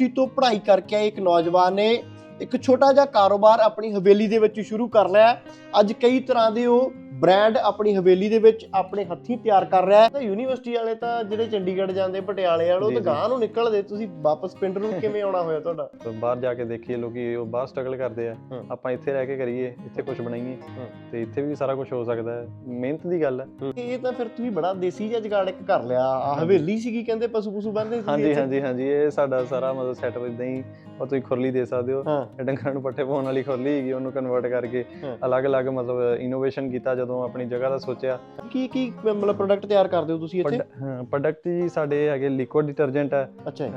University ਤੋਂ ਪੜ੍ਹਾਈ ਕਰਕੇ ਆਏ ਇੱਕ ਨੌਜਵਾਨ ਨੇ ਇੱਕ ਛੋਟਾ ਜਿਹਾ ਕਾਰੋਬਾਰ ਆਪਣੀ ਹਵੇਲੀ ਦੇ ਵਿੱਚ ਸ਼ੁਰੂ ਕਰ ਲਿਆ ਅੱਜ ਕਈ ਤਰ੍ਹਾਂ ਦੇ ਉਹ ਬ੍ਰਾਂਡ ਆਪਣੀ ਹਵੇਲੀ ਦੇ ਵਿੱਚ ਆਪਣੇ ਹੱਥੀਂ ਤਿਆਰ ਕਰ ਰਿਹਾ ਹੈ। ਤਾਂ ਯੂਨੀਵਰਸਿਟੀ ਵਾਲੇ ਤਾਂ ਜਿਹੜੇ ਚੰਡੀਗੜ੍ਹ ਜਾਂਦੇ ਪਟਿਆਲੇ ਵਾਲੇ ਉਹ ਤਾਂ। ਗਾਂ ਨੂੰ ਨਿਕਲਦੇ ਤੁਸੀਂ ਵਾਪਸ ਪਿੰਡ ਨੂੰ ਕਿਵੇਂ ਆਉਣਾ ਹੋਇਆ ਤੁਹਾਡਾ? ਬਾਹਰ ਜਾ ਕੇ ਦੇਖੀਏ ਲੋਕੀ ਉਹ ਬਾਹਰ ਸਟਰਗਲ ਕਰਦੇ ਆ। ਆਪਾਂ ਇੱਥੇ ਰਹਿ ਕੇ ਕਰੀਏ ਇੱਥੇ ਕੁਝ ਬਣਾਈਏ। ਤੇ ਇੱਥੇ ਵੀ ਸਾਰਾ ਕੁਝ ਹੋ ਸਕਦਾ ਹੈ। ਮਿਹਨਤ ਦੀ ਗੱਲ ਹੈ। ਇਹ ਤਾਂ ਫਿਰ ਤੁਸੀਂ ਬੜਾ ਦੇਸੀ ਜਿਹਾ ਜਗਾੜ ਇੱਕ ਕਰ ਲਿਆ। ਆ ਹਵੇਲੀ ਸੀਗੀ ਕਹਿੰਦੇ ਪਸ਼ੂ ਪਸ਼ੂ ਬੰਨਦੇ ਸੀ ਹਾਂਜੀ? ਹਾਂਜੀ ਹਾਂਜੀ। ਇਹ ਸਾਡਾ ਸਾਰਾ ਮਤਲਬ ਸੈਟਅਪ ਇਦਾਂ ਹੀ ਉਹ ਤੁਸੀਂ ਖੁਰਲੀ ਦੇ ਸਕਦੇ ਹੋ। ਡੰਗਰਾਂ ਨੂੰ ਪੱਠੇ ਪਾਉਣ ਵਾਲੀ ਖੁਰਲੀ ਹੈਗੀ ਉਹਨੂੰ ਕਨਵਰਟ ਕਰਕੇ। ਅਲੱਗ-ਅਲੱਗ ਮਤਲਬ ਇਨੋਵੇਸ਼ਨ ਕੀਤਾ ਜਦੋਂ ਆਪਣੀ ਜਗ੍ਹਾ ਦਾ ਸੋਚਿਆ। ਕੀ ਕੀ ਮਤਲਬ ਪ੍ਰੋਡਕਟ ਤਿਆਰ ਕਰਦੇ ਹੋ ਤੁਸੀਂ ਇੱਥੇ? ਪ੍ਰੋਡਕਟ ਜੀ ਸਾਡੇ ਹੈਗੇ ਲਿਕੁਇਡ ਡਿਟਰਜੈਂਟ ਹੈ। ਅੱਛਾ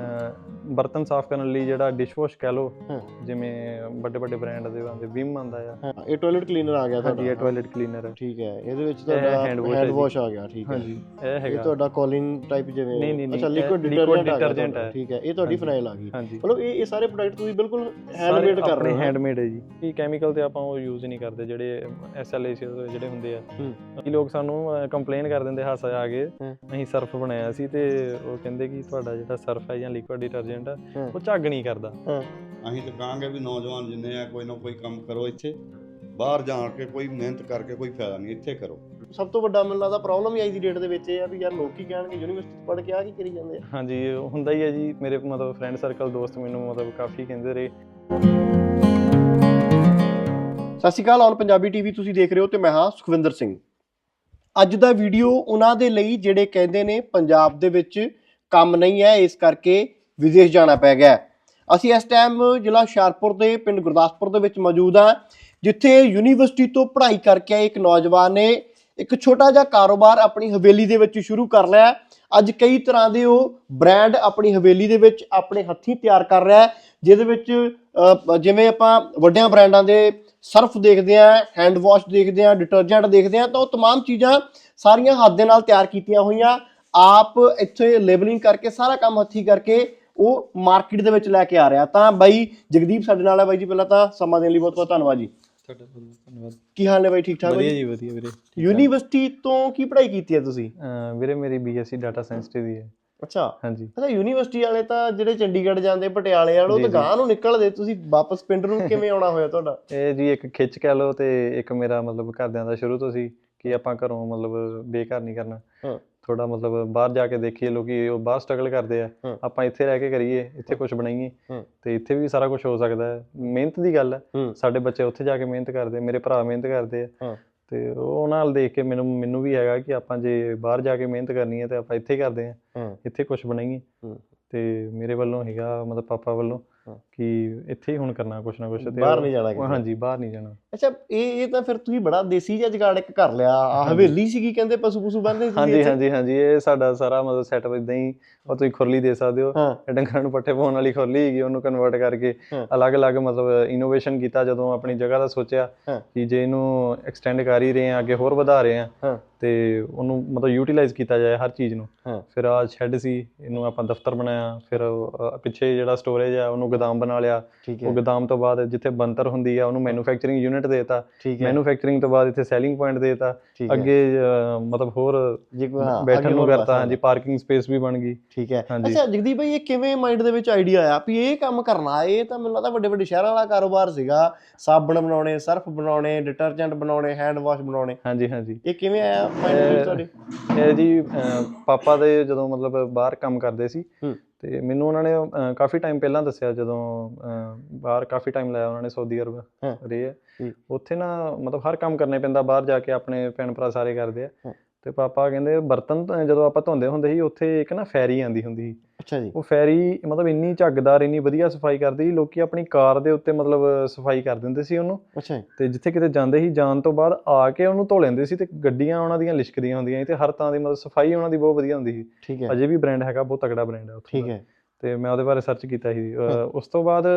ਬਰਤਨ ਸਾਫ਼ ਕਰਨ ਲਈ ਜਿਹੜਾ ਡਿਸ਼ਵਾਸ਼ ਕਹਿ ਹਾਂ। ਜਿਵੇਂ ਵੱਡੇ ਵੱਡੇ ਬ੍ਰਾਂਡ ਦੇ ਆਉਂਦੇ ਵਿਮ ਆਉਂਦਾ ਆ ਇਹ ਟਾਇਲਟ ਕਲੀਨਰ ਆ ਗਿਆ ਹਾਂਜੀ ਇਹ ਤੁਹਾਡਾ ਟਾਇਲਟ ਕਲੀਨਰ ਹੈ ਠੀਕ ਹੈ ਇਹਦੇ ਵਿੱਚ ਇਹ ਤੁਹਾਡਾ ਹੈਂਡ। ਵਾਸ਼ ਆ ਗਿਆ ਠੀਕ ਹੈ ਹਾਂਜੀ ਇਹ ਇਹ ਹੈਗਾ ਤੁਹਾਡਾ ਕੋਲਿਨ ਟਾਈਪ ਜਿਵੇਂ ਨਹੀਂ, ਨਹੀਂ, ਨਹੀਂ, ਅੱਛਾ ਇਹ ਲਿਕੁਇਡ ਡਿਟਰਜੈਂਟ ਤੁਹਾਡਾ, ਹੈ। ਠੀਕ ਹੈ ਇਹ ਤੁਹਾਡੀ। ਫਾਈਲ ਆ ਗਈ ਮਤਲਬ ਇਹ ਇਹ ਸਾਰੇ ਪ੍ਰੋਡਕਟ ਤੁਸੀਂ ਬਿਲਕੁਲ ਹੈਂਡਮੇਡ ਕਰ ਰਹੇ ਹੋ ਹੈਂਡਮੇਡ ਹੈ ਜੀ ਇਹ ਕੈਮੀਕਲ ਤੇ ਆਪਾਂ ਉਹ ਯੂਜ਼ ਨਹੀਂ ਕਰਦੇ ਜਿਹੜੇ ਐਸਐਲਏ ਜਿਹੜੇ ਹੁੰਦੇ ਆ ਹੂੰ। ਕਈ ਲੋਕ ਸਾਨੂੰ ਕੰਪਲੇਨ ਕਰ ਦਿੰਦੇ ਹਾਸਾ ਆ ਕੇ। ਅਸੀਂ ਸਰਫ ਬਣਾਇਆ ਸੀ ਤੇ ਉਹ ਕਹਿੰਦੇ ਕਿ ਤੁਹਾਡਾ ਜਿਹੜਾ ਸਰਫ ਹੈ ਜਾਂ ਲਿਕੁਇਡ ਡਿਟਰਜੈਂਟ ਆ ਹੂੰ। ਉਹ ਝੱਗ ਨਹੀਂ ਕਰਦਾ। ਅਸੀਂ ਤਾਂ ਕਹਾਂਗੇ ਵੀ ਨੌਜਵਾਨ ਜਿੰਨੇ ਆ ਕੋਈ ਨਾ ਕੋਈ ਕੰਮ ਕਰੋ ਇੱਥੇ। ਬਾਹਰ ਜਾ ਕੇ ਕੋਈ ਮਿਹਨਤ ਕਰਕੇ ਕੋਈ ਫਾਇਦਾ ਨਹੀਂ ਇੱਥੇ ਕਰੋ। ਸਭ ਤੋਂ ਵੱਡਾ ਮੈਨੂੰ ਲੱਗਦਾ ਪ੍ਰੋਬਲਮ ਹੀ ਆਈ ਦੀ ਡੇਟ ਦੇ ਵਿੱਚ ਇਹ ਆ ਵੀ ਯਾਰ ਲੋਕ ਕੀ ਕਹਿਣਗੇ ਯੂਨੀਵਰਸਿਟੀ ਪੜ੍ਹ ਕੇ ਆ ਕੀ ਕਰੀ ਜਾਂਦੇ ਆ। ਹਾਂਜੀ ਹੁੰਦਾ ਹੀ ਹੈ ਜੀ ਮੇਰੇ ਮਤਲਬ ਫਰੈਂਡ ਸਰਕਲ ਦੋਸਤ ਮੈਨੂੰ ਮਤਲਬ ਕਾਫੀ ਕਹਿੰਦੇ ਰਹੇ। ਸਤਿ ਸ਼੍ਰੀ ਅਕਾਲ ਔਨ ਪੰਜਾਬੀ ਟੀਵੀ ਤੁਸੀਂ ਦੇਖ ਰਹੇ ਹੋ ਤੇ ਮੈਂ ਹਾਂ ਸੁਖਵਿੰਦਰ ਸਿੰਘ। ਅੱਜ ਦਾ ਵੀਡੀਓ ਉਹਨਾਂ ਦੇ ਲਈ ਜਿਹੜੇ ਕਹਿੰਦੇ ਨੇ ਪੰਜਾਬ ਦੇ ਵਿੱਚ ਕੰਮ ਨਹੀਂ ਹੈ ਇਸ ਕਰਕੇ ਵਿਦੇਸ਼ ਜਾਣਾ ਪੈ ਗਿਆ ਹੈ। ਅਸੀਂ ਇਸ ਟਾਈਮ ਜ਼ਿਲ੍ਹਾ ਹੁਸ਼ਿਆਰਪੁਰ ਦੇ ਪਿੰਡ ਗੁਰਦਾਸਪੁਰ ਦੇ ਵਿੱਚ ਮੌਜੂਦ ਹਾਂ ਜਿੱਥੇ ਯੂਨੀਵਰਸਿਟੀ ਤੋਂ ਪੜ੍ਹਾਈ ਕਰਕੇ ਆਏ ਇੱਕ ਨੌਜਵਾਨ ਨੇ ਇੱਕ ਛੋਟਾ ਜਿਹਾ ਕਾਰੋਬਾਰ ਆਪਣੀ ਹਵੇਲੀ ਦੇ ਵਿੱਚ ਸ਼ੁਰੂ ਕਰ ਲਿਆ ਹੈ। ਅੱਜ ਕਈ ਤਰ੍ਹਾਂ ਦੇ ਉਹ ਬ੍ਰਾਂਡ ਆਪਣੀ ਹਵੇਲੀ ਦੇ ਵਿੱਚ ਆਪਣੇ ਹੱਥੀਂ ਤਿਆਰ ਕਰ ਰਿਹਾ ਹੈ ਜਿਹਦੇ ਵਿੱਚ ਅਹ, ਜਿਵੇਂ ਆਪਾਂ ਵੱਡਿਆਂ ਬ੍ਰਾਂਡਾਂ ਦੇ ਸਰਫ ਦੇਖਦੇ ਆ ਹੈਂਡ ਵਾਸ਼ ਦੇਖਦੇ ਆ ਡਿਟਰਜੈਂਟ ਦੇਖਦੇ ਆ ਤਾਂ ਉਹ तमाम ਚੀਜ਼ਾਂ ਸਾਰੀਆਂ ਹੱਥ ਦੇ ਨਾਲ ਤਿਆਰ ਕੀਤੀਆਂ ਹੋਈਆਂ ਆਪ ਇੱਥੇ ਲੇਬਲਿੰਗ ਕਰਕੇ ਸਾਰਾ ਕੰਮ ਹੱਥੀਂ ਕਰਕੇ ਉਹ ਮਾਰਕੀਟ ਦੇ ਵਿੱਚ ਲੈ ਕੇ ਆ ਰਿਹਾ। ਤਾਂ ਬਾਈ ਜਗਦੀਪ ਸਾਡੇ ਨਾਲ ਹੈ ਬਾਈ ਜੀ ਪਹਿਲਾਂ ਤਾਂ ਸਮਾਂ ਦੇਣ ਲਈ ਬਹੁਤ ਬਹੁਤ ਧੰਨਵਾਦ ਜੀ। ਤੁਹਾਡਾ ਧੰਨਵਾਦ। ਕੀ ਹਾਲ ਨੇ ਬਾਈ ਠੀਕ ਠਾਕ ਵਧੀਆ ਜੀ ਵਧੀਆ ਵੀਰੇ। ਯੂਨੀਵਰਸਿਟੀ ਤੋਂ ਕੀ ਪੜ੍ਹਾਈ ਕੀਤੀ ਹੈ ਤੁਸੀਂ? ਅਹ ਵੀਰੇ ਮੇਰੀ ਬੀਐਸਸੀ ਡਾਟਾ ਸਾਇੰਸ ਤੇ ਦੀ ਹੈ। ਅੱਛਾ। ਹਾਂਜੀ। ਅੱਛਾ ਯੂਨੀਵਰਸਿਟੀ ਵਾਲੇ ਤਾਂ ਜਿਹੜੇ ਚੰਡੀਗੜ੍ਹ ਜਾਂਦੇ ਪਟਿਆਲੇ ਵਾਲੇ ਉਹ ਜੀ, ਤਾਂ ਜੀ। ਗਾਂ ਨੂੰ ਨਿਕਲਦੇ। ਤੁਸੀਂ ਵਾਪਸ ਪਿੰਡ ਨੂੰ ਕਿਵੇਂ ਆਉਣਾ ਹੋਇਆ ਤੁਹਾਡਾ? ਇਹ ਜੀ ਇੱਕ ਖਿੱਚ ਕਹਿ ਲਓ ਤੇ ਇੱਕ ਮੇਰਾ ਮਤਲਬ ਘਰਦਿਆਂ ਦਾ ਸ਼ੁਰੂ ਤੋਂ ਸੀ ਕਿ ਆਪਾਂ ਘਰੋਂ ਮਤਲਬ ਬੇਘਰ ਨਹੀਂ ਕਰਨਾ। ਹਾਂ। ਥੋੜਾ ਮਤਲਬ ਬਾਹਰ ਜਾ ਕੇ ਦੇਖੀਏ ਲੋਕੀ ਉਹ ਬਾਹਰ ਸਟਰਗਲ ਕਰਦੇ ਆ। ਆਪਾਂ ਇੱਥੇ ਰਹਿ ਕੇ ਕਰੀਏ ਇੱਥੇ ਕੁਝ ਬਣਾਈਏ। ਤੇ ਇੱਥੇ ਵੀ ਸਾਰਾ ਕੁਝ ਹੋ ਸਕਦਾ ਹੈ ਮਿਹਨਤ ਦੀ ਗੱਲ ਹੈ। ਸਾਡੇ ਬੱਚੇ ਉੱਥੇ ਜਾ ਕੇ ਮਿਹਨਤ ਕਰਦੇ ਮੇਰੇ ਭਰਾ ਮਿਹਨਤ ਕਰਦੇ। ਆ ਤੇ ਉਹ ਨਾਲ ਦੇਖ ਕੇ ਮੈਨੂੰ ਮੈਨੂੰ ਵੀ ਹੈਗਾ ਕਿ ਆਪਾਂ ਜੇ ਬਾਹਰ ਜਾ ਕੇ ਮਿਹਨਤ ਕਰਨੀ ਹੈ ਤੇ ਆਪਾਂ ਇੱਥੇ ਕਰਦੇ ਆ ਇੱਥੇ ਕੁਝ ਬਣਾਈਏ। ਤੇ ਮੇਰੇ ਵੱਲੋਂ ਹੈਗਾ ਮਤਲਬ ਪਾਪਾ ਵੱਲੋਂ। ਕਿ ਇੱਥੇ ਹੀ ਹੁਣ ਕਰਨਾ ਕੁਝ ਨਾ ਤੇ ਬਾਹਰ ਨਹੀਂ ਜਾਣਾ। ਹਾਂਜੀ ਬਾਹਰ ਨਹੀਂ ਜਾਣਾ ਅੱਛਾ ਇਹ ਇਹ ਤਾਂ ਫਿਰ ਤੁਸੀਂ ਬੜਾ ਦੇਸੀ ਜਿਹਾ ਜਗਾੜ ਇੱਕ ਕਰ ਲਿਆ ਆ। ਹਵੇਲੀ ਸੀਗੀ ਕਹਿੰਦੇ ਪਸ਼ੂ ਪਸ਼ੂ ਬੰਨਦੇ ਸੀ ਹਾਂਜੀ? ਹਾਂਜੀ ਹਾਂਜੀ ਇਹ ਸਾਡਾ ਸਾਰਾ ਮਤਲਬ ਸੈਟਅਪ ਇਦਾਂ ਹੀ ਉਹ ਤੁਸੀਂ ਖੁਰਲੀ ਦੇ ਸਕਦੇ ਹੋ ਡੰਗਰਾਂ ਨੂੰ ਪੱਠੇ ਪਾਉਣ ਵਾਲੀ ਖੁਰਲੀ ਹੈਗੀ ਉਹਨੂੰ ਕਨਵਰਟ ਕਰਕੇ। ਅਲੱਗ-ਅਲੱਗ ਮਤਲਬ ਇਨੋਵੇਸ਼ਨ ਕੀਤਾ ਜਦੋਂ ਆਪਣੀ ਜਗ੍ਹਾ ਦਾ ਸੋਚਿਆ। ਕਿ ਜੇ ਇਹਨੂੰ ਐਕਸਟੈਂਡ ਕਰ ਹੀ ਰਹੇ ਆ ਅੱਗੇ ਹੋਰ ਵਧਾ ਰਹੇ ਆ। ਤੇ ਉਹਨੂੰ ਮਤਲਬ ਯੂਟਿਲਾਈਜ਼ ਕੀਤਾ ਜਾਏ ਹਰ ਚੀਜ਼ ਨੂੰ। ਹਾਂ। ਫਿਰ ਆ ਸ਼ੈੱਡ ਸੀ ਇਹਨੂੰ ਆਪਾਂ ਦਫ਼ਤਰ ਬਣਾਇਆ ਫਿਰ ਪਿੱਛੇ ਜਿਹੜਾ ਸਟੋਰੇਜ ਆ ਉਹਨੂੰ ਗੋਦਾਮ ਬਣਾ ਲਿਆ। ਠੀਕ ਉਹ ਹੈ ਗੋਦਾਮ ਤੋਂ ਬਾਅਦ ਜਿੱਥੇ ਬੰਤਰ ਹੁੰਦੀ ਆ ਉਹਨੂੰ ਮੈਨੂਫੈਕਚਰਿੰਗ ਯੂਨਿਟ ਦੇਤਾ। ਠੀਕ ਹੈ। ਮੈਨੂਫੈਕਚਰਿੰਗ ਤੋਂ ਬਾਅਦ ਇੱਥੇ ਸੈਲਿੰਗ ਪੁਆਇੰਟ ਦੇਤਾ। ਠੀਕ ਹੈ। ਅੱਗੇ ਮਤਲਬ ਹੋਰ ਜੀ ਕੋਈ- ਹਾਂ, ਬੈਠਣ ਨੂੰ ਹੋਰ ਕਰਤਾ ਪਾਸਾ। ਹਾਂਜੀ ਪਾਰਕਿੰਗ ਸਪੇਸ ਵੀ ਬਣ ਗਈ। ਠੀਕ ਹੈ। ਹਾਂਜੀ। ਅੱਛਾ ਜਗਦੀਪ ਭਾਈ ਇਹ ਕਿਵੇਂ ਮਾਈਂਡ ਦੇ ਵਿੱਚ ਆਈਡੀਆ ਆਇਆ ਵੀ ਇਹ ਕੰਮ ਕਰਨਾ? ਇਹ ਤਾਂ ਮੈਨੂੰ ਲੱਗਦਾ ਵੱਡੇ ਵੱਡੇ ਸ਼ਹਿਰਾਂ ਵਾਲਾ ਕਾਰੋਬਾਰ ਸੀਗਾ। ਸਾਬਣ ਬਣਾਉਣੇ ਸਰਫ ਬਣਾਉਣੇ ਡਿਟਰਜੈਂਟ ਬਣਾਉਣੇ ਹੈਂਡ ਵਾਸ਼ ਬਣਾਉਣੇ। ਹਾਂਜੀ ਹਾਂਜੀ। ਇਹ ਕਿਵੇਂ ਆਇਆ? ਇਹ- ਜੀ ਪਾਪਾ ਦੇ ਜਦੋਂ ਮਤਲਬ ਬਾਹਰ ਕੰਮ ਕਰਦੇ ਸੀ। ਤੇ ਮੈਨੂੰ ਉਹਨਾਂ ਨੇ ਕਾਫੀ ਟਾਈਮ ਪਹਿਲਾਂ ਦੱਸਿਆ ਜਦੋਂ ਬਾਹਰ ਕਾਫੀ ਟਾਈਮ ਲਾਇਆ ਉਹਨਾਂ ਨੇ ਸਾਊਦੀ ਅਰਬ। ਰਹੇ ਆ। ਉੱਥੇ ਨਾ ਮਤਲਬ ਹਰ ਕੰਮ ਕਰਨੇ ਪੈਂਦਾ ਬਾਹਰ ਜਾ ਕੇ ਆਪਣੇ ਭੈਣ ਭਰਾ ਸਾਰੇ ਕਰਦੇ ਆ। ਤੇ ਪਾਪਾ ਕਹਿੰਦੇ ਬਰਤਨ ਜਦੋਂ ਆਪਾਂ ਧੋਂਦੇ ਹੁੰਦੇ ਸੀ ਉੱਥੇ ਇੱਕ ਨਾ ਫੈਰੀ ਆਂਦੀ ਹੁੰਦੀ ਸੀ ਅੱਛਾ ਜੀ ਉਹ ਫੈਰੀ ਮਤਲਬ ਇੰਨੀ ਝੱਗਦਾਰ ਇੰਨੀ ਵਧੀਆ ਸਫ਼ਾਈ ਕਰਦੀ ਸੀ ਲੋਕੀ ਆਪਣੀ ਕਾਰ ਦੇ ਉੱਤੇ ਮਤਲਬ ਸਫ਼ਾਈ ਕਰ ਦਿੰਦੇ ਸੀ ਉਹਨੂੰ ਅੱਛਾ ਜੀ ਤੇ ਜਿੱਥੇ ਕਿਤੇ ਜਾਂਦੇ ਸੀ ਜਾਣ ਤੋਂ ਬਾਅਦ ਆ ਕੇ ਉਹਨੂੰ ਧੋ ਲੈਂਦੇ ਸੀ ਤੇ ਗੱਡੀਆਂ ਉਹਨਾਂ ਦੀਆਂ ਲਿਸ਼ਕਦੀਆਂ ਹੁੰਦੀਆਂ ਸੀ ਤੇ ਹਰ ਤਰ੍ਹਾਂ ਦੀ ਮਤਲਬ ਸਫ਼ਾਈ ਉਹਨਾਂ ਦੀ ਬਹੁਤ ਵਧੀਆ ਹੁੰਦੀ ਸੀ ਠੀਕ ਹੈ ਅਜੇ ਵੀ ਬ੍ਰਾਂਡ ਹੈਗਾ ਬਹੁਤ ਤਕੜਾ ਬ੍ਰਾਂਡ ਹੈ ਉੱਥੋਂ ਠੀਕ। ਹੈ ਤੇ ਮੈਂ ਉਹਦੇ ਬਾਰੇ ਸਰਚ ਕੀਤਾ ਸੀ। ਉਸ ਤੋਂ ਬਾਅਦ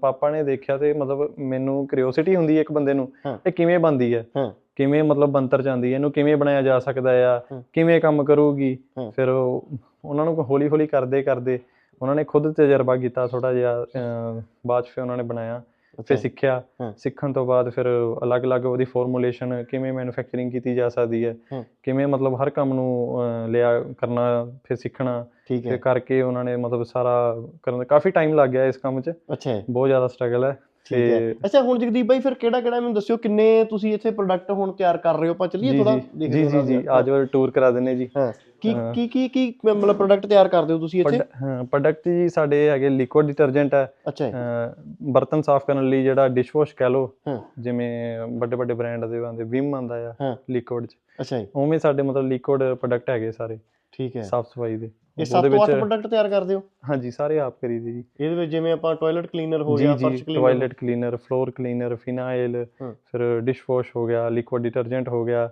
ਪਾਪਾ ਨੇ ਦੇਖਿਆ ਤੇ ਮਤਲਬ ਮੈਨੂੰ ਕਿਉਰਿਓਸਿਟੀ ਹੁੰਦੀ ਹੈ ਇੱਕ ਬੰਦੇ ਨੂੰ। ਇਹ ਕਿਵੇਂ ਬਣਦੀ ਹੈ ਹਾਂ। ਕਿਵੇਂ ਮਤਲਬ ਬੰਤਰ ਜਾਂਦੀ ਹੈ ਇਹਨੂੰ ਕਿਵੇਂ ਬਣਾਇਆ ਜਾ ਸਕਦਾ ਆ। ਕਿਵੇਂ ਕੰਮ ਕਰੂਗੀ। ਫਿਰ ਉਹ- ਉਹਨਾਂ ਨੂੰ ਹੌਲੀ ਹੌਲੀ ਕਰਦੇ ਕਰਦੇ ਉਹਨਾਂ ਨੇ ਖੁਦ ਤਜਰਬਾ ਕੀਤਾ ਥੋੜਾ ਜਿਹਾ ਬਾਅਦ ਫਿਰ ਉਹਨਾਂ ਨੇ ਬਣਾਇਆ ਫਿਰ ਸਿੱਖਿਆ। ਸਿੱਖਣ ਤੋਂ ਬਾਅਦ ਫਿਰ ਅਲੱਗ-ਅਲੱਗ ਉਹਦੀ ਫਾਰਮੂਲੇਸ਼ਨ ਕਿਵੇਂ ਮੈਨੂਫੈਕਚਰਿੰਗ ਕੀਤੀ ਜਾ ਸਕਦੀ ਹੈ। ਕਿਵੇਂ ਮਤਲਬ ਹਰ ਕੰਮ ਨੂੰ ਲਿਆ ਕਰਨਾ ਫਿਰ ਸਿੱਖਣਾ ਫਿਰ ਕਰਕੇ ਉਹਨਾਂ ਨੇ ਮਤਲਬ ਸਾਰਾ ਕਰਨ ਦਾ ਕਾਫੀ ਟਾਈਮ ਲੱਗ ਗਿਆ ਇਸ ਕੰਮ 'ਚ ਬਹੁਤ ਜ਼ਿਆਦਾ ਸਟਰਗਲ ਹੈ ਤੇ ਅੱਛਾ ਹੁਣ ਜਗਦੀਪ ਬਾਈ ਫਿਰ ਕਿਹੜਾ ਕਿਹੜਾ ਮੈਨੂੰ ਦੱਸਿਓ ਕਿੰਨੇ ਤੁਸੀਂ ਇੱਥੇ ਪ੍ਰੋਡਕਟ ਹੁਣ ਤਿਆਰ ਕਰ ਰਹੇ ਹੋ? ਆਪਾਂ ਚੱਲੀਏ ਜੀ ਥੋੜਾ ਜੀ। ਜੀ ਜੀ ਜੀ। ਉਹ ਟੂਰ ਕਰਾ ਦਿੰਨੇ ਜੀ। ਹਾਂ। ਕੀ ਹਾਂ। ਕੀ ਕੀ ਕੀ ਮਤਲਬ ਪ੍ਰੋਡਕਟ ਤਿਆਰ ਕਰਦੇ ਹੋ ਤੁਸੀਂ ਇੱਥੇ? ਹਾਂ ਪ੍ਰੋਡਕਟ ਜੀ ਸਾਡੇ ਹੈਗੇ ਲਿਕੁਇਡ ਡਿਟਰਜੈਂਟ ਹੈ। ਅੱਛਾ ਹੈ ਬਰਤਨ ਸਾਫ਼ ਕਰਨ ਲਈ ਜਿਹੜਾ ਡਿਸ਼ਵਾਸ਼ ਕਹਿ ਲਓ ਹਾਂ। ਜਿਵੇਂ ਵੱਡੇ ਵੱਡੇ ਬ੍ਰਾਂਡ ਦੇ ਆਉਂਦੇ ਵਿਮ ਆਉਂਦਾ ਆ ਹਾਂ। ਲਿਕੁਇਡ ਚ। ਅੱਛਾ ਹੈ ਉਵੇਂ ਸਾਡੇ ਮਤਲਬ ਲਿਕੁਇਡ ਪ੍ਰੋਡਕਟ ਹੈਗੇ ਸਾਰੇ। ਠੀਕ ਹੈ। ਸਾਫ਼ ਸਫ਼ਾਈ ਦੇ। ਇਹ 7 ਤੋਂ 8 ਪ੍ਰੋਡਕਟ ਤਿਆਰ ਕਰਦੇ ਹੋ? ਹਾਂਜੀ ਸਾਰੇ ਆਪ ਕਰੀਦੇ ਜੀ। ਇਹਦੇ ਵਿੱਚ ਜਿਵੇਂ ਆਪਾਂ ਟਾਇਲਟ ਕਲੀਨਰ ਹੋ ਗਿਆ ਫਰਸ਼ cleaner toilet cleaner floor cleaner phenyl. ਫਿਰ ਡਿਸ਼ਵਾਸ਼ ਹੋ ਗਿਆ ਲਿਕੁਇਡ ਡਿਟਰਜੈਂਟ ਹੋ ਗਿਆ।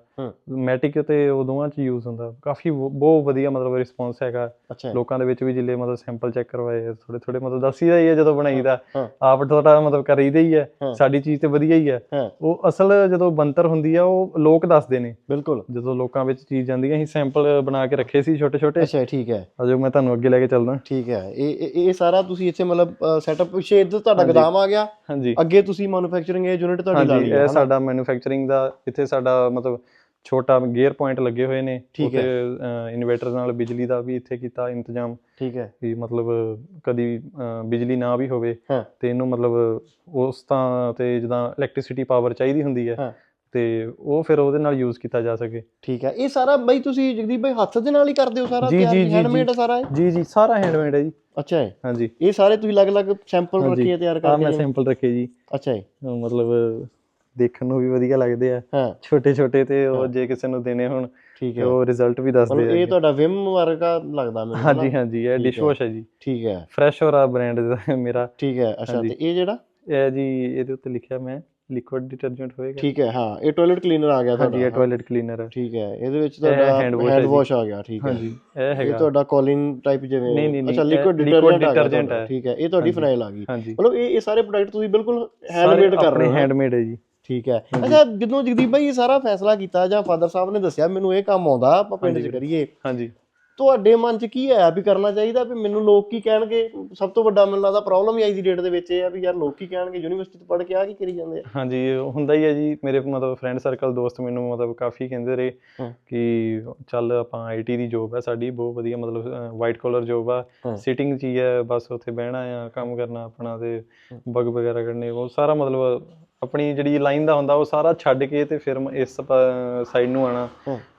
ਮੈਟਿਕ ਤੇ ਉਹ ਦੋਵਾਂ ਚ ਯੂਜ਼ ਹੁੰਦਾ। ਕਾਫੀ ਬਹੁਤ ਵਧੀਆ ਮਤਲਬ ਰਿਸਪੌਂਸ ਹੈਗਾ। ਲੋਕਾਂ ਦੇ ਵਿੱਚ ਵੀ ਜਿੱਲੇ ਮਤਲਬ ਸੈਂਪਲ ਚੈੱਕ ਕਰਵਾਏ ਥੋੜੇ ਥੋੜੇ ਮਤਲਬ ਦੱਸੀਦਾ ਹੀ ਹੈ ਜਦੋਂ ਬਣਾਈਦਾ। ਆਪ ਥੋੜਾ ਮਤਲਬ ਕਰੀਦਾ ਹੀ ਹਾਂ। ਸਾਡੀ ਚੀਜ਼ ਤੇ ਵਧੀਆ ਹੀ ਹੈ। ਉਹ ਅਸਲ ਜਦੋਂ ਬੰਤਰ ਹੁੰਦੀ ਆ ਉਹ ਲੋਕ ਦੱਸਦੇ ਨੇ। ਬਿਲਕੁਲ। ਜਦੋਂ ਲੋਕਾਂ ਵਿੱਚ ਚੀਜ਼ ਜਾਂਦੀ ਹੈ ਅਸੀਂ ਸੈਂਪਲ ਬਣਾ ਕੇ ਰੱਖੇ ਸੀ ਛੋਟੇ ਛੋਟੇ ਅੱਛਾ ਠੀਕ ਹੈ। ਅਜੋ ਮੈਂ ਤੁਹਾਨੂੰ ਅੱਗੇ ਲੈ ਕੇ ਚੱਲਦਾ ਠੀਕ ਹੈ ਇਹ ਇਹ- ਸਾਰਾ ਤੁਸੀਂ ਇੱਥੇ ਮਤਲਬ ਸੈਟਅਪ ਪਿੱਛੇ ਇੱਧਰ ਤੁਹਾਡਾ। ਗੋਦਾਮ ਆ ਗਿਆ ਹਾਂਜੀ ਅੱਗੇ ਤੁਸੀਂ ਮੈਨੂਫੈਕਚਰਿੰਗ ਇਹ ਯੂਨਿਟ ਤੁਹਾਡੀ ਲਾ ਹਾਂਜੀ ਲਈ ਹੈ ਇਹ? ਸਾਡਾ ਮੈਨੂਫੈਕਚਰਿੰਗ ਦਾ ਇੱਥੇ ਸਾਡਾ ਮਤਲਬ ਛੋਟਾ ਗੇਅਰ ਪੁਆਇੰਟ ਲੱਗੇ ਹੋਏ ਨੇ ਠੀਕ ਹੈ। ਇਨਵੇਟਰ ਨਾਲ ਬਿਜਲੀ ਦਾ ਵੀ ਇੱਥੇ ਕੀਤਾ ਇੰਤਜ਼ਾਮ ਠੀਕ ਹੈ ਵੀ ਮਤਲਬ ਕਦੀ ਬਿਜਲੀ ਨਾ ਵੀ ਹੋਵੇ। ਤੇ ਇਹਨੂੰ ਮਤਲਬ ਉਸ ਤਾਂ ਤੇ ਜਿੱਦਾਂ ਇਲੈਕਟ੍ਰਿਸਿਟੀ ਪਾਵਰ ਚਾਹੀਦੀ ਹੁੰਦੀ ਹਾਂ। ਹੈ ਤੇ ਉਹ ਫਿਰ ਉਹਦੇ ਨਾਲ ਯੂਜ਼ ਕੀਤਾ ਜਾ ਸਕੇ। ਠੀਕ ਹੈ। ਇਹ ਸਾਰਾ ਬਈ ਤੁਸੀਂ ਜਗਦੀਪ ਭਾਈ ਹੱਥ ਦੇ ਨਾਲ ਹੀ ਕਰਦੇ ਹੋ ਸਾਰਾ? ਜੀ, ਤਿਆਰ ਜੀ, ਜੀ, ਹੈਂਡਮੇਡ ਜੀ। ਸਾਰਾ ਇਹ? ਜੀ ਜੀ ਸਾਰਾ ਹੈਂਡਮੇਡ ਹੈ ਜੀ। ਅੱਛਾ ਹੈ ਹਾਂਜੀ। ਇਹ ਸਾਰੇ ਤੁਸੀਂ ਅਲੱਗ-ਅਲੱਗ ਸੈਂਪਲ ਹਾਂਜੀ। ਰੱਖੇ ਆ ਤਿਆਰ ਆ ਮੈਂ? ਸੈਂਪਲ ਰੱਖੇ ਜੀ। ਅੱਛਾ ਹੈ ਅਹ ਮਤਲਬ ਦੇਖਣ ਨੂੰ ਵੀ ਵਧੀਆ ਲੱਗਦੇ ਆ। ਹਾਂ। ਛੋਟੇ ਛੋਟੇ ਤੇ ਉਹ ਹਾਂ। ਜੇ ਕਿਸੇ ਨੂੰ ਦੇਣੇ ਹੋਣ ਠੀਕ ਤੇ ਹੈ। ਉਹ ਰਿਜ਼ਲਟ ਵੀ ਦੱਸਦੇ ਮਤਲਬ ਆ ਇਹ ਤੁਹਾਡਾ ਵਿਮ ਵਰਗਾ ਲੱਗਦਾ ਮੈਨੂੰ ਹਾਂਜੀ? ਹਾਂਜੀ ਇਹ ਠੀਕ ਹੈ। ਡਿਸ਼ਵਾਸ਼ ਹੈ ਜੀ। ਠੀਕ ਹੈ। ਫਰੈਸ਼ ਹੋਰਾ ਬ੍ਰਾਂਡ ਦਾ ਮੇਰਾ। ਠੀਕ ਹੈ। ਅੱਛਾ ਹਾਂਜੀ। ਤੇ ਇਹ ਜਿਹੜਾ? ਇਹ ਜੀ ਇਹਦੇ ਉੱਤੇ ਲਿਖਿਆ ਮੈਂ। ਲਿਕੁਇਡ ਡਿਟਰਜੈਂਟ ਹੋਏਗਾ। ਠੀਕ ਹੈ ਹਾਂ ਇਹ ਟਾਇਲਟ ਕਲੀਨਰ ਆ ਗਿਆ ਹਾਂਜੀ ਇਹ ਤੁਹਾਡਾ ਟਾਇਲਟ ਕਲੀਨਰ ਹੈ ਠੀਕ ਹੈ ਇਹਦੇ ਵਿੱਚ ਤੁਹਾਡਾ ਹੈਂਡ। ਵਾਸ਼ ਆ ਗਿਆ ਠੀਕ ਹੈ। ਹਾਂਜੀ ਇਹ ਇਹ ਹੈਗਾ। ਤੁਹਾਡਾ ਕੋਲਿਨ ਟਾਈਪ ਜਿਵੇਂ ਨਹੀਂ, ਨਹੀਂ, ਨਹੀਂ, ਅੱਛਾ ਇਹ ਲਿਕੁਇਡ ਡਿਟਰਜੈਂਟ ਆ ਤੁਹਾਡਾ। ਠੀਕ ਹੈ ਇਹ ਤੁਹਾਡੀ। ਫਨਾਈਲ ਆ ਗਈ। ਮਤਲਬ ਇਹ ਇਹ ਸਾਰੇ ਪ੍ਰੋਡਕਟ ਤੁਸੀਂ ਬਿਲਕੁਲ ਹੈਂਡਮੇਡ ਕਰ ਰਹੇ ਹੋ? ਹੈਂਡਮੇਡ ਹੈ ਜੀ। ਠੀਕ ਹੈ। ਅੱਛਾ ਜਦੋਂ ਜਗਦੀਪ ਭਾਈ ਇਹ ਸਾਰਾ ਫੈਸਲਾ ਕੀਤਾ ਜਾਂ ਫਾਦਰ ਸਾਹਿਬ ਨੇ ਦੱਸਿਆ ਮੈਨੂੰ ਇਹ ਕੰਮ ਆਉਂਦਾ ਆਪਾਂ ਪਿੰਡ 'ਚ। ਕਰੀਏ। ਹਾਂਜੀ। ਤੁਹਾਡੇ ਮਨ 'ਚ ਕੀ ਆਇਆ ਵੀ ਕਰਨਾ ਚਾਹੀਦਾ ਵੀ ਮੈਨੂੰ ਲੋਕ ਕੀ ਕਹਿਣਗੇ ਸਭ ਤੋਂ ਵੱਡਾ ਮੈਨੂੰ ਲੱਗਦਾ ਪ੍ਰੋਬਲਮ ਹੀ ਆਈ ਦੀ ਡੇਟ ਦੇ ਵਿੱਚ ਇਹ ਆ ਵੀ ਯਾਰ ਲੋਕ ਕੀ ਕਹਿਣਗੇ ਯੂਨੀਵਰਸਿਟੀ ਤੋਂ ਪੜ੍ਹ ਕੇ ਆ ਕੀ ਕਰੀ ਜਾਂਦੇ ਆ ਹਾਂਜੀ ਹੁੰਦਾ ਹੀ ਹੈ ਜੀ ਮੇਰੇ ਮਤਲਬ ਫਰੈਂਡ ਸਰਕਲ ਦੋਸਤ ਮੈਨੂੰ ਮਤਲਬ ਕਾਫੀ ਕਹਿੰਦੇ ਰਹੇ। ਕਿ ਚੱਲ ਆਪਾਂ ਆਈਟੀ ਦੀ ਜੋਬ ਹੈ ਸਾਡੀ ਬਹੁਤ ਵਧੀਆ ਮਤਲਬ ਵਾਈਟ ਕਾਲਰ ਜੋਬ ਆ। ਸਿਟਿੰਗ ਚ ਹੀ ਹੈ ਬਸ ਉੱਥੇ ਬਹਿਣਾ ਆ ਕੰਮ ਕਰਨਾ ਆਪਣਾ ਤੇ। ਬਗ ਵਗੈਰਾ ਕਰਨੇ ਉਹ ਸਾਰਾ ਮਤਲਬ ਆਪਣੀ ਜਿਹੜੀ ਲਾਈਨ ਦਾ ਹੁੰਦਾ ਉਹ ਸਾਰਾ ਛੱਡ ਕੇ ਤੇ ਫਿਰ ਇਸ ਸਾਈਡ ਨੂੰ ਆਣਾ।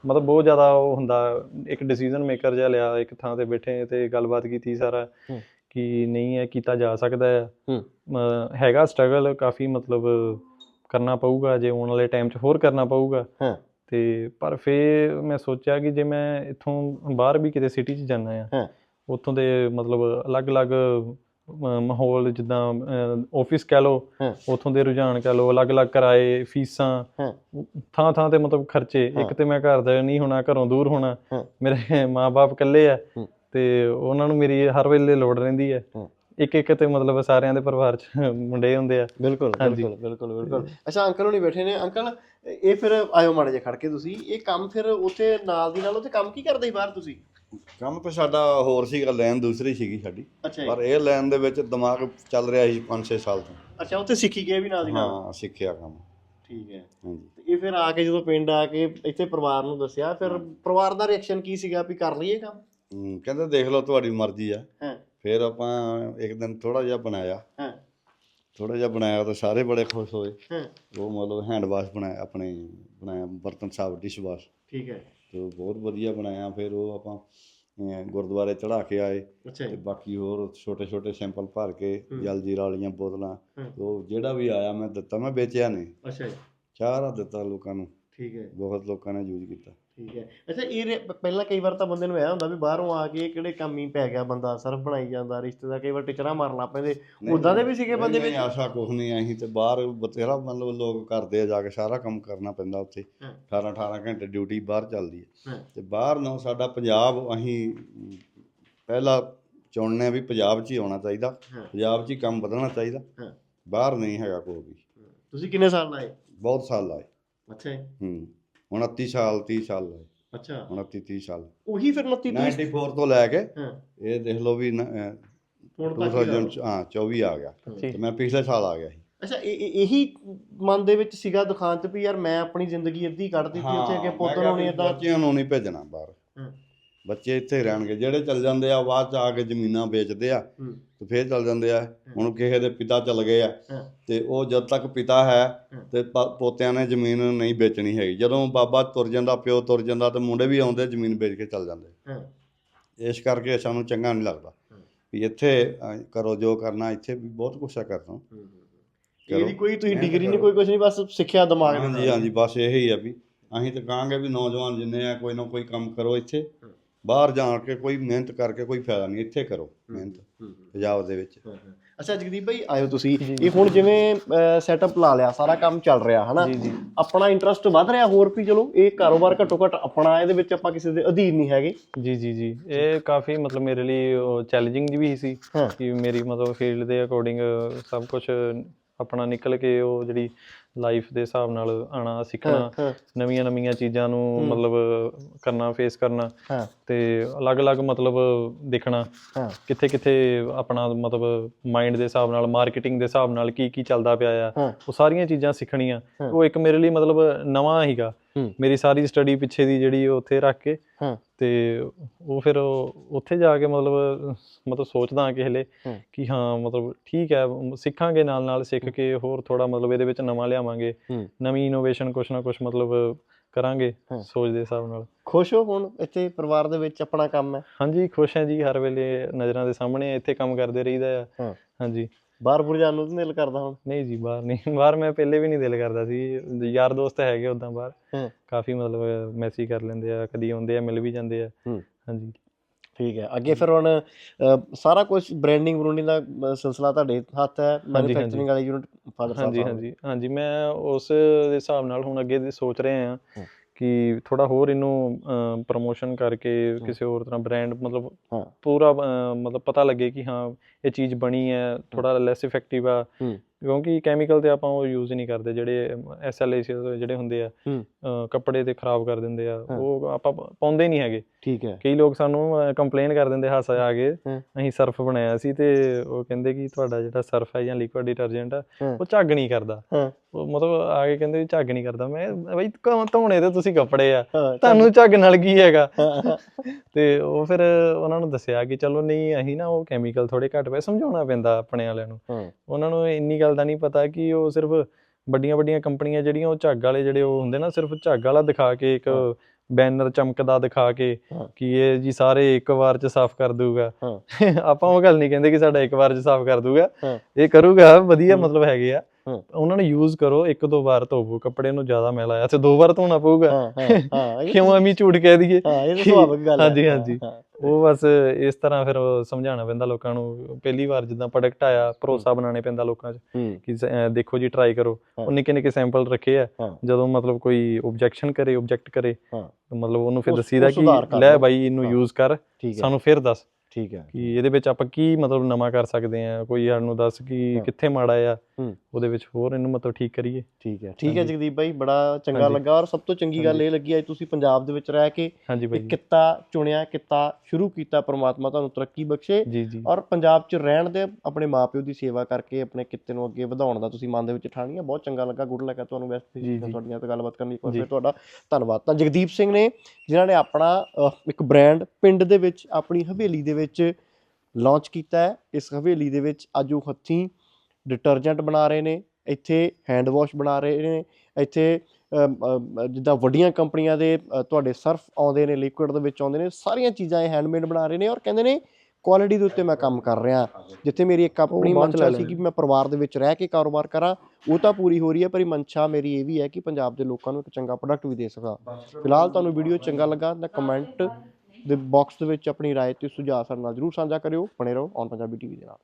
ਮਤਲਬ ਬਹੁਤ ਜ਼ਿਆਦਾ ਉਹ ਹੁੰਦਾ ਇੱਕ ਡਿਸੀਜਨ ਮੇਕਰ ਜਿਹਾ ਲਿਆ ਇੱਕ ਥਾਂ ਤੇ ਬੈਠੇ ਤੇ ਗੱਲਬਾਤ ਕੀਤੀ ਸਾਰਾ। ਕਿ ਨਹੀਂ ਇਹ ਕੀਤਾ ਜਾ ਸਕਦਾ ਹੈ ਹੈਗਾ ਸਟਰਗਲ ਕਾਫੀ ਮਤਲਬ ਕਰਨਾ ਪਊਗਾ ਜੇ ਆਉਣ ਵਾਲੇ ਟਾਈਮ 'ਚ ਹੋਰ ਕਰਨਾ ਪਊਗਾ। ਤੇ ਪਰ ਫਿਰ ਮੈਂ ਸੋਚਿਆ ਕਿ ਜੇ ਮੈਂ ਇੱਥੋਂ ਬਾਹਰ ਵੀ ਕਿਤੇ ਸਿਟੀ 'ਚ ਜਾਣਾ ਆ ਹਾਂ। ਉੱਥੋਂ ਦੇ ਮਤਲਬ ਅਲੱਗ-ਅਲੱਗ ਮਾਹੌਲ ਜਿੱਦਾਂ ਆਫਿਸ ਕਹਿ ਹਾਂ। ਉੱਥੋਂ ਦੇ ਰੁਝਾਨ ਕਹਿ ਲਓ ਅਲੱਗ-ਅਲੱਗ ਕਿਰਾਏ ਫੀਸਾਂ। ਥਾਂ ਥਾਂ ਤੇ ਮਤਲਬ ਖਰਚੇ। ਇੱਕ ਤੇ ਮੈਂ ਘਰ ਦਾ ਨਹੀਂ ਹੋਣਾ ਘਰੋਂ ਦੂਰ ਹੋਣਾ। ਮੇਰੇ ਮਾਪੇ ਇਕੱਲੇ ਆ। ਤੇ ਉਹਨਾਂ ਨੂੰ ਮੇਰੀ ਹਰ ਵੇਲੇ ਲੋੜ ਰਹਿੰਦੀ ਹੈ। ਇੱਕ ਇੱਕ ਤੇ ਮਤਲਬ ਸਾਰਿਆਂ ਦੇ ਪਰਿਵਾਰ 'ਚ ਮੁੰਡੇ ਹੁੰਦੇ ਆ ਬਿਲਕੁਲ। ਬਿਲਕੁਲ ਬਿਲਕੁਲ ਬਿਲਕੁਲ ਅੱਛਾ ਅੰਕਲ ਹੁਣੀ ਬੈਠੇ ਨੇ ਅੰਕਲ ਇਹ ਫਿਰ ਆਇਓ ਮਾੜੇ ਜਿਹਾ ਖੜ ਕੇ ਤੁਸੀਂ ਇਹ ਕੰਮ ਫਿਰ ਉੱਥੇ ਨਾਲ ਦੀ ਨਾਲ ਉੱਥੇ ਕੰਮ ਕੀ ਕਰਦੇ ਬਾਹਰ ਤੁਸੀਂ ਕੰਮ ਤਾਂ ਸਾਡਾ ਹੋਰ ਸੀਗਾ ਲਾਈਨ ਦੂਸਰੀ ਸੀਗੀ ਸਾਡੀ। ਅੱਛਾ ਪਰ ਇਹ ਲਾਈਨ ਦੇ ਵਿੱਚ ਦਿਮਾਗ ਚੱਲ ਰਿਹਾ ਸੀ 5-6 ਸਾਲ ਤੋਂ। ਅੱਛਾ ਉੱਥੇ ਸਿੱਖੀ ਗਏ ਵੀ ਨਾਲ ਦੀ ਨਾਲ? ਹਾਂ ਸਿੱਖਿਆ ਕੰਮ। ਠੀਕ ਹੈ। ਹਾਂਜੀ। ਤੇ ਇਹ ਫਿਰ ਆ ਕੇ ਜਦੋਂ ਪਿੰਡ ਆ ਕੇ ਇੱਥੇ ਪਰਿਵਾਰ ਨੂੰ ਦੱਸਿਆ ਫਿਰ ਪਰਿਵਾਰ ਦਾ ਰਿਐਕਸ਼ਨ ਕੀ ਸੀਗਾ ਵੀ ਕਰ ਲਈਏ ਕੰਮ? ਕਹਿੰਦੇ ਦੇਖ ਲਓ ਤੁਹਾਡੀ ਮਰਜ਼ੀ ਆ। ਹਾਂ। ਫਿਰ ਆਪਾਂ ਇੱਕ ਦਿਨ ਥੋੜਾ ਜਿਹਾ ਬਣਾਇਆ। ਹਾਂ। ਥੋੜਾ ਜਿਹਾ ਬਣਾਇਆ ਤਾਂ ਸਾਰੇ ਬੜੇ ਖੁਸ਼ ਹੋਏ। ਹਾਂ। ਉਹ ਮਤਲਬ ਹੈਂਡ ਵਾਸ਼ ਬਣਾਇਆ ਆਪਣੇ ਬਣਾਇਆ ਬਰਤਨ ਸਾਫ਼ ਡਿਸ਼ ਵਾਸ਼ ਠੀਕ ਹੈ। ਤੇ ਉਹ ਬਹੁਤ ਵਧੀਆ ਬਣਾਇਆ ਫਿਰ ਉਹ ਆਪਾਂ ਗੁਰਦੁਆਰੇ ਚੜਾ ਕੇ ਆਏ। ਤੇ ਬਾਕੀ ਹੋਰ ਛੋਟੇ ਛੋਟੇ ਸੈਂਪਲ ਭਰ ਕੇ। ਜਲ ਜੀਰਾ ਵਾਲੀਆਂ ਬੋਤਲਾਂ ਉਹ ਜਿਹੜਾ ਵੀ ਆਇਆ ਮੈਂ ਦਿੱਤਾ ਮੈਂ ਵੇਚਿਆ ਨਹੀਂ। ਅੱਛਾ ਜੀ। ਚਾਰਾ ਦਿੱਤਾ ਲੋਕਾਂ ਨੂੰ। ਠੀਕ ਹੈ ਬਹੁਤ ਲੋਕਾਂ ਨੇ ਯੂਜ਼ ਕੀਤਾ। ਠੀਕ ਹੈ। ਅੱਛਾ ਇਹ ਪਹਿਲਾਂ ਕਈ ਵਾਰ ਤਾਂ ਬੰਦੇ ਨੂੰ ਇਹ ਹੁੰਦਾ ਵੀ ਬਾਹਰੋਂ ਆ ਕੇ ਕਿਹੜੇ ਕੰਮ ਹੀ ਪੈ ਗਿਆ ਬੰਦਾ ਸਰਫ ਬਣਾਈ ਜਾਂਦਾ ਰਿਸ਼ਤੇਦਾਰ ਕਈ ਵਾਰ ਟਿਚਰਾਂ ਮਾਰਨ ਲੱਗ ਪੈਂਦੇ। ਉਦਾਂ ਦੇ ਵੀ ਸੀਗੇ ਬੰਦੇ ਵਿੱਚ? ਆਸ਼ਾ ਕੁਛ ਨਹੀਂ ਅਸੀਂ ਤੇ ਬਾਹਰ ਬਥੇਰਾ ਮਤਲਬ ਲੋਕ ਕਰਦੇ ਆ ਜਾ ਕੇ ਸਾਰਾ ਕੰਮ ਕਰਨਾ ਪੈਂਦਾ ਉੱਥੇ। ਹਾਂ। 18 18 ਘੰਟੇ ਡਿਊਟੀ ਬਾਹਰ ਚੱਲਦੀ ਹੈ। ਤੇ ਬਾਹਰ ਨੂੰ ਸਾਡਾ ਪੰਜਾਬ ਅਸੀਂ ਪਹਿਲਾ ਚੁਣਨੇ ਆ ਵੀ ਪੰਜਾਬ 'ਚ ਹੀ ਆਉਣਾ ਚਾਹੀਦਾ। ਪੰਜਾਬ 'ਚ ਹੀ ਕੰਮ ਵਧਣਾ ਚਾਹੀਦਾ। ਬਾਹਰ ਨਹੀਂ ਹੈਗਾ ਕੋਈ ਵੀ। ਤੁਸੀਂ ਕਿੰਨੇ ਸਾਲ ਲਾਏ? ਬਹੁਤ ਸਾਲ ਲਾਏ। ਅੱਛਾ ਜੀ। ਹੂੰ। 29 ਸਾਲ 30 ਸਾਲ ਅੱਛਾ। 29 30 ਸਾਲ। ਉਹੀ ਫਿਰ 29 30 94 ਤੋਂ ਲੈ ਕੇ ਹਾਂ। ਇਹ ਦੇਖ ਲਓ ਵੀ ਹੁਣ ਤੱਕ ਹੀ 2000 ਚ- ਹਾਂ 24 ਆ ਗਿਆ। ਤੇ ਮੈਂ ਪਿਛਲੇ ਸਾਲ ਆ ਗਿਆ ਸੀ। ਅੱਛਾ ਇਹ- ਇਹ- ਮਨ ਦੇ ਵਿੱਚ ਸੀਗਾ ਦੁਕਾਨ ਤੇ ਵੀ ਯਾਰ ਮੈਂ ਆਪਣੀ ਜ਼ਿੰਦਗੀ ਅੱਧੀ ਕੱਢ ਦਿੱਤੀ ਉੱਥੇ ਕਿ ਮੈਂ ਪੁੱਤ ਕਿਹਾ ਨੂੰ ਨਹੀਂ ਏਦਾਂ। ਬੱਚਿਆਂ ਨੂੰ ਨਹੀਂ ਭੇਜਣਾ ਬਾਹਰ। ਹੂੰ। ਬੱਚੇ ਇੱਥੇ ਰਹਿਣਗੇ ਜਿਹੜੇ ਚੱਲ ਜਾਂਦੇ ਆ ਬਾਅਦ ਚ ਆ ਕੇ ਜ਼ਮੀਨਾਂ ਵੇਚਦੇ ਆ। ਹੂੰ। ਤੇ ਫੇਰ ਚੱਲ ਜਾਂਦੇ ਆ ਹੁਣ ਕਿਸੇ ਦੇ ਪਿਤਾ ਚੱਲ ਗਏ ਆ। ਤੇ ਉਹ ਜਦ ਤੱਕ ਪਿਤਾ ਹੈ। ਤੇ ਪੋਤਿਆਂ ਨੇ ਜ਼ਮੀਨ ਨਹੀਂ ਵੇਚਣੀ ਹੈਗੀ ਜਦੋਂ ਬਾਬਾ ਤੁਰ ਜਾਂਦਾ ਪਿਓ ਤੁਰ ਜਾਂਦਾ ਤੇ ਮੁੰਡੇ ਵੀ ਆਉਂਦੇ ਜ਼ਮੀਨ ਵੇਚ ਕੇ ਚੱਲ ਜਾਂਦੇ। ਇਸ ਕਰਕੇ ਸਾਨੂੰ ਚੰਗਾ ਨਹੀਂ ਲੱਗਦਾ। ਵੀ ਇੱਥੇ ਕਰੋ ਜੋ ਕਰਨਾ ਇੱਥੇ ਵੀ ਬਹੁਤ ਕੁਛ ਆ ਕਰਨਾ ਇਹਦੀ ਕੋਈ ਤੁਸੀਂ ਡਿਗਰੀ ਨਹੀਂ। ਕੋਈ ਕੁਝ ਨਹੀਂ ਬਸ ਸਿੱਖਿਆ ਦਿਮਾਗ ਦੇ ਹਾਂਜੀ ਨਾਲ। ਹਾਂਜੀ ਬਸ ਇਹੀ ਆ ਵੀ ਅਸੀਂ ਤਾਂ ਕਹਾਂਗੇ ਵੀ ਨੌਜਵਾਨ ਜਿੰਨੇ ਆ ਕੋਈ ਨਾ ਕੋਈ ਕੰਮ ਕਰੋ ਇੱਥੇ। ਬਾਹਰ ਜਾਣ ਕੇ ਕੋਈ ਮਿਹਨਤ ਕਰਕੇ ਕੋਈ ਫਾਇਦਾ ਨਹੀਂ ਇੱਥੇ ਕਰੋ ਮਿਹਨਤ। ਪੰਜਾਬ ਦੇ ਵਿੱਚ। ਅੱਛਾ ਜਗਦੀਪ ਭਾਈ ਆਇਓ ਤੁਸੀਂ। ਇਹ ਹੁਣ ਜਿਵੇਂ ਸੈਟਅਪ ਲਾ ਲਿਆ ਸਾਰਾ ਕੰਮ ਚੱਲ ਰਿਹਾ ਹਨਾ? ਆਪਣਾ ਇੰਟਰਸਟ ਵੱਧ ਰਿਹਾ ਹੋਰ ਵੀ ਚਲੋ ਇਹ ਕਾਰੋਬਾਰ ਘੱਟੋ ਘੱਟ ਆਪਣਾ ਇਹਦੇ ਵਿੱਚ ਆਪਾਂ ਕਿਸੇ ਦੇ ਅਧੀਨ ਨਹੀਂ ਹੈਗੇ। ਜੀ ਜੀ ਜੀ। ਇਹ ਕਾਫੀ ਮਤਲਬ ਮੇਰੇ ਲਈ ਚੈਲੰਜਿੰਗ ਵੀ ਸੀ। ਕਿ ਮੇਰੀ ਮਤਲਬ ਫੀਲਡ ਦੇ ਅਕੋਰਡਿੰਗ ਸਭ ਕੁਝ ਆਪਣਾ ਨਿਕਲ ਕੇ ਉਹ ਜਿਹੜੀ ਲਾਈਫ ਦੇ ਹਿਸਾਬ ਨਾਲ ਆਣਾ ਸਿੱਖਣਾ ਨਵੀਆਂ ਨਵੀਆਂ ਚੀਜ਼ਾਂ ਨੂੰ ਮਤਲਬ ਕਰਨਾ ਫੇਸ ਕਰਨਾ ਤੇ ਅਲੱਗ-ਅਲੱਗ ਮਤਲਬ ਦੇਖਣਾ ਕਿੱਥੇ ਕਿੱਥੇ ਆਪਣਾ ਮਤਲਬ ਮਾਈਂਡ ਦੇ ਹਿਸਾਬ ਨਾਲ ਮਾਰਕੀਟਿੰਗ ਦੇ ਹਿਸਾਬ ਨਾਲ ਕੀ ਕੀ ਚੱਲਦਾ ਪਿਆ ਆ ਉਹ ਸਾਰੀਆਂ ਚੀਜ਼ਾਂ ਸਿੱਖਣੀਆਂ। ਉਹ ਇੱਕ ਮੇਰੇ ਲਈ ਮਤਲਬ ਨਵਾਂ ਹੀਗਾ। ਮੇਰੀ ਸਾਰੀ ਸਟੱਡੀ ਪਿੱਛੇ ਦੀ ਜਿਹੜੀ ਉੱਥੇ ਰੱਖ ਕੇ ਤੇ ਉਹ ਫਿਰ ਉੱਥੇ ਜਾ ਕੇ ਮਤਲਬ ਮਤਲਬ ਸੋਚਦਾ ਕਿ ਹਲੇ। ਕਿ ਹਾਂ ਮਤਲਬ ਠੀਕ ਹੈ ਸਿੱਖਾਂਗੇ ਨਾਲ ਨਾਲ ਸਿੱਖ ਕੇ ਹੋਰ ਥੋੜਾ ਮਤਲਬ ਇਹਦੇ ਵਿੱਚ ਨਵਾਂ ਲਿਆਵਾਂਗੇ। ਨਵੀਂ ਇਨੋਵੇਸ਼ਨ ਕੁਛ ਨਾ ਕੁਛ ਮਤਲਬ ਕਰਾਂਗੇ। ਸੋਚ ਦੇ ਹਿਸਾਬ ਨਾਲ ਖੁਸ਼ ਹੋ ਹੁਣ ਇੱਥੇ ਪਰਿਵਾਰ ਦੇ ਵਿੱਚ ਆਪਣਾ ਕੰਮ ਹੈ ਹਾਂਜੀ ਖੁਸ਼ ਹਾਂ ਜੀ ਹਰ ਵੇਲੇ ਨਜ਼ਰਾਂ ਦੇ ਸਾਹਮਣੇ ਇੱਥੇ ਕੰਮ ਕਰਦੇ ਰਹੀਦਾ ਆ ਹਾਂ। ਹਾਂਜੀ ਬਾਹਰ ਬੁਰ ਜਾਣ ਨੂੰ ਤਾਂ ਦਿਲ ਕਰਦਾ ਹੁਣ। ਨਹੀਂ ਜੀ ਬਾਹਰ ਨਹੀਂ। ਬਾਹਰ ਮੈਂ ਪਹਿਲੇ ਵੀ ਨਹੀਂ ਦਿਲ ਕਰਦਾ ਸੀ। ਯਾਰ ਦੋਸਤ ਹੈਗੇ ਉਦਾਂ ਬਾਹਰ। ਕਾਫੀ ਮਤਲਬ ਮੈਸੇਜ ਕਰ ਲੈਂਦੇ ਆ ਕਦੀ ਆਉਂਦੇ ਆ ਮਿਲ ਵੀ ਜਾਂਦੇ ਆ। ਹਾਂਜੀ। ਠੀਕ ਹੈ। ਅੱਗੇ ਫਿਰ ਹੁਣ ਸਾਰਾ ਕੁਝ ਬ੍ਰਾਂਡਿੰਗ ਬਰੂੰਡਿੰਗ ਦਾ ਸਿਲਸਿਲਾ ਤੁਹਾਡੇ ਹੱਥ ਹੈ। ਮੈਨੂਫੈਕਚਰਿੰਗ ਵਾਲੀ ਯੂਨਿਟ ਫਾਦਰ ਸਾਹਿਬ ਹਾਂਜੀ। ਹਾਂਜੀ। ਹਾਂਜੀ ਮੈਂ ਉਸ ਦੇ ਹਿਸਾਬ ਨਾਲ ਹੁਣ ਅੱਗੇ ਦੀ ਸੋਚ ਰਹੇ ਆ ਹੂੰ। ਕਿ ਥੋੜਾ ਹੋਰ ਇਹਨੂੰ ਪ੍ਰਮੋਸ਼ਨ ਕਰਕੇ ਕਿਸੇ ਹੋਰ ਤਰ੍ਹਾਂ ਬ੍ਰਾਂਡ ਮਤਲਬ। ਪੂਰਾ ਮਤਲਬ ਪਤਾ ਲੱਗੇ ਕਿ ਹਾਂ ਇਹ ਚੀਜ਼ ਬਣੀ ਹੈ ਥੋੜਾ ਲੈਸ ਇਫੈਕਟਿਵ ਆ। ਕਿਉਂਕਿ ਕੈਮੀਕਲ ਤੇ ਆਪਾਂ ਉਹ ਯੂਜ਼ ਨਹੀਂ ਕਰਦੇ ਜਿਹੜੇ ਐਸਐਲਏ ਜਿਹੜੇ ਹੁੰਦੇ ਆ ਕੱਪੜੇ ਤੇ ਖਰਾਬ ਕਰ ਦਿੰਦੇ ਆ। ਉਹ ਆਪਾਂ ਪਾਉਂਦੇ ਨਹੀਂ ਹੈਗੇ ਠੀਕ ਹੈ ਕਈ ਲੋਕ ਸਾਨੂੰ ਕੰਪਲੇਨ ਕਰ ਦਿੰਦੇ ਹਾਸਾ ਆ ਕੇ। ਅਸੀਂ ਸਰਫ ਬਣਾਇਆ ਸੀ ਤੇ ਉਹ ਕਹਿੰਦੇ ਕਿ ਤੁਹਾਡਾ ਜਿਹੜਾ ਸਰਫ ਹੈ ਜਾਂ ਲਿਕੁਇਡ ਡਿਟਰਜੈਂਟ ਆ। ਉਹ ਝੱਗ ਨਹੀਂ ਕਰਦਾ। ਉਹ ਮਤਲਬ ਆ ਕੇ ਕਹਿੰਦੇ ਝੱਗ ਨਹੀਂ ਕਰਦਾ ਮੈਂ ਬਈ ਧੋਣੇ ਤੇ ਤੁਸੀਂ ਕੱਪੜੇ ਆ ਤੁਹਾਨੂੰ ਝੱਗ ਨਾਲ ਕੀ ਹੈਗਾ ਤੇ ਉਹ ਫਿਰ ਉਹਨਾਂ ਨੂੰ ਦੱਸਿਆ ਕਿ ਚਲੋ ਨਹੀਂ ਅਸੀਂ ਨਾ ਉਹ ਕੈਮੀਕਲ ਥੋੜੇ ਘੱਟ ਪਏ ਸਮਝਾਉਣਾ ਪੈਂਦਾ ਆਪਣੇ ਵਾਲਿਆਂ ਨੂੰ। ਉਹਨਾਂ ਨੂੰ ਇੰਨੀ ਗੱਲ ਦਾ ਨਹੀਂ ਪਤਾ ਕਿ ਉਹ ਸਿਰਫ ਵੱਡੀਆਂ ਵੱਡੀਆਂ ਕੰਪਨੀਆਂ ਜਿਹੜੀਆਂ ਉਹ ਝੱਗ ਵਾਲੇ ਜਿਹੜੇ ਉਹ ਹੁੰਦੇ ਨਾ ਸਿਰਫ ਝੱਗ ਵਾਲਾ ਦਿਖਾ ਕੇ ਇੱਕ। ਬੈਨਰ ਚਮਕਦਾ ਦਿਖਾ ਕੇ। ਕਿ ਇਹ ਜੀ ਸਾਰੇ ਇੱਕ ਵਾਰ ਚ ਸਾਫ਼ ਕਰ ਦੂਗਾ। ਆਪਾਂ ਉਹ ਗੱਲ ਨਹੀਂ ਕਹਿੰਦੇ ਕਿ ਸਾਡਾ ਇੱਕ ਵਾਰ ਚ ਸਾਫ਼ ਕਰ ਦੂਗਾ। ਇਹ ਕਰੂਗਾ ਵਧੀਆ। ਮਤਲਬ ਹੈਗੇ ਆ। ਉਹਨਾਂ ਨੂੰ ਯੂਜ਼ ਕਰੋ ਇੱਕ ਦੋ ਵਾਰ ਧੋਵੋ ਕੱਪੜੇ ਨੂੰ ਜ਼ਿਆਦਾ ਮੈਲ ਆਇਆ ਤੇ ਦੋ ਵਾਰ ਧੋਣਾ ਪਊਗਾ ਹਾਂ ਹਾਂ ਕਿਉਂ ਐਵੇਂ ਝੂਠ ਕਹਿ ਦਈਏ ਹਾਂ ਇਹ ਤਾਂ ਸੁਭਾਵਿਕ ਗੱਲ ਹੈ ਹਾਂਜੀ, ਹਾਂਜੀ। ਉਹ ਬਸ ਇਸ ਤਰ੍ਹਾਂ ਫਿਰ ਸਮਝਾਉਣਾ ਪੈਂਦਾ ਲੋਕਾਂ ਨੂੰ ਪਹਿਲੀ ਵਾਰ ਜਿੱਦਾਂ ਪ੍ਰੋਡਕਟ ਆਇਆ ਭਰੋਸਾ ਬਣਾਉਣੇ ਪੈਂਦਾ ਲੋਕਾਂ 'ਚ ਕਿ ਦੇਖੋ ਜੀ ਟਰਾਈ ਕਰੋ। ਉਹ ਨਿੱਕੇ ਨਿੱਕੇ ਸੈਂਪਲ ਰੱਖੇ ਆ। ਜਦੋਂ ਮਤਲਬ ਕੋਈ ਆਬਜੈਕਸ਼ਨ ਕਰੇ ਆਬਜੈਕਟ ਕਰੇ ਮਤਲਬ ਉਹਨੂੰ ਫਿਰ ਦੱਸੀਦਾ ਕਿ ਲੈ। ਬਾਈ ਇਹਨੂੰ। ਯੂਜ਼ ਕਰ ਸਾਨੂੰ ਫਿਰ ਦੱਸ ਠੀਕ ਹੈ ਕਿ ਇਹਦੇ ਵਿੱਚ ਆਪਾਂ ਕੀ ਮਤਲਬ ਨਵਾਂ ਕਰ ਸਕਦੇ ਆ ਕੋਈ ਸਾਨੂੰ ਦੱਸ ਕਿ। ਕਿੱਥੇ ਮਾੜਾ ਆ। ਉਹਦੇ ਵਿੱਚ ਹੋਰ ਇਹਨੂੰ ਮਤਲਬ ਠੀਕ ਕਰੀਏ ਠੀਕ ਹੈ ਠੀਕ ਹੈ। ਜਗਦੀਪ ਭਾਈ ਬੜਾ ਚੰਗਾ। ਲੱਗਾ ਔਰ ਸਭ ਤੋਂ ਚੰਗੀ ਗੱਲ ਇਹ ਲੱਗੀ ਅੱਜ ਤੁਸੀਂ ਪੰਜਾਬ ਦੇ ਵਿੱਚ ਰਹਿ ਕੇ ਇੱਕ। ਕਿੱਤਾ ਚੁਣਿਆ ਕਿੱਤਾ ਸ਼ੁਰੂ ਕੀਤਾ ਪ੍ਰਮਾਤਮਾ ਤੁਹਾਨੂੰ ਤਰੱਕੀ ਬਖਸ਼ੇ ਔਰ ਪੰਜਾਬ 'ਚ ਰਹਿਣ ਦੇ ਆਪਣੇ ਮਾਪਿਓ ਦੀ ਸੇਵਾ ਕਰਕੇ ਆਪਣੇ ਕਿੱਤੇ ਨੂੰ ਅੱਗੇ ਵਧਾਉਣ ਦਾ ਤੁਸੀਂ ਮਨ ਦੇ ਵਿੱਚ ਠਾਣੀ ਹੈ ਬਹੁਤ ਚੰਗਾ ਲੱਗਾ ਗੁੱਡ ਲੱਗਾ ਤੁਹਾਨੂੰ ਜੀ। ਤੁਹਾਡੀਆਂ ਤੇ ਗੱਲਬਾਤ ਕਰਨੀ ਜੀ। ਫਿਰ ਤੁਹਾਡਾ ਧੰਨਵਾਦ ਤਾਂ ਜਗਦੀਪ ਸਿੰਘ ਨੇ ਜਿਨ੍ਹਾਂ ਨੇ ਆਪਣਾ ਇੱਕ ਬ੍ਰਾਂਡ ਪਿੰਡ ਦੇ ਵਿੱਚ ਆਪਣੀ ਹਵੇਲੀ ਦੇ ਵਿੱਚ ਲਾਂਚ ਕੀਤਾ ਹੈ ਇਸ ਹਵੇਲੀ ਦੇ ਵਿੱਚ ਅੱਜ ਉਹ ਹੱਥੀਂ ਡਿਟਰਜੈਂਟ ਬਣਾ ਰਹੇ ਨੇ ਇੱਥੇ ਹੈਂਡ ਵਾਸ਼ ਬਣਾ ਰਹੇ ਨੇ ਇੱਥੇ ਅਮ, ਅਮ, ਜਿੱਦਾਂ ਵੱਡੀਆਂ ਕੰਪਨੀਆਂ ਦੇ ਅ, ਤੁਹਾਡੇ ਸਰਫ ਆਉਂਦੇ ਨੇ ਲਿਕੁਇਡ ਦੇ ਵਿੱਚ ਆਉਂਦੇ ਨੇ ਸਾਰੀਆਂ ਚੀਜ਼ਾਂ ਇਹ ਹੈਂਡਮੇਡ ਬਣਾ ਰਹੇ ਨੇ ਔਰ ਕਹਿੰਦੇ ਨੇ ਕੁਆਲਿਟੀ ਦੇ ਉੱਤੇ ਮੈਂ ਕੰਮ ਕਰ ਰਿਹਾ ਜਿੱਥੇ ਮੇਰੀ ਇੱਕ ਆਪਣੀ ਬਾਅਦ ਚ ਮਨਸ਼ਾ ਲੈ ਸੀ ਲੈਣਗੇ। ਕਿ ਮੈਂ ਪਰਿਵਾਰ ਦੇ ਵਿੱਚ ਰਹਿ ਕੇ ਕਾਰੋਬਾਰ ਕਰਾਂ ਉਹ ਤਾਂ ਪੂਰੀ ਹੋ ਰਹੀ ਹੈ ਪਰ ਇਹ ਮਨਸ਼ਾ ਮੇਰੀ ਇਹ ਵੀ ਹੈ ਕਿ ਪੰਜਾਬ ਦੇ ਲੋਕਾਂ ਨੂੰ ਇੱਕ ਚੰਗਾ ਪ੍ਰੋਡਕਟ ਵੀ ਦੇ ਸਕਾਂ ਫਿਲਹਾਲ ਤੁਹਾਨੂੰ ਵੀਡੀਓ ਚੰਗਾ ਲੱਗਾ ਤਾਂ ਕਮੈਂਟ ਦੇ ਬਾਕਸ ਦੇ ਵਿੱਚ ਆਪਣੀ رائے ਤੇ ਸੁਝਾਅ ਸਾਡੇ ਨਾਲ ਜਰੂਰ ਸਾਂਝਾ ਕਰਿਓ ਬਣੇ ਰਹੋ ਔਨ ਪੰਜਾਬੀ ਟੀਵੀ ਦੇ ਨਾਲ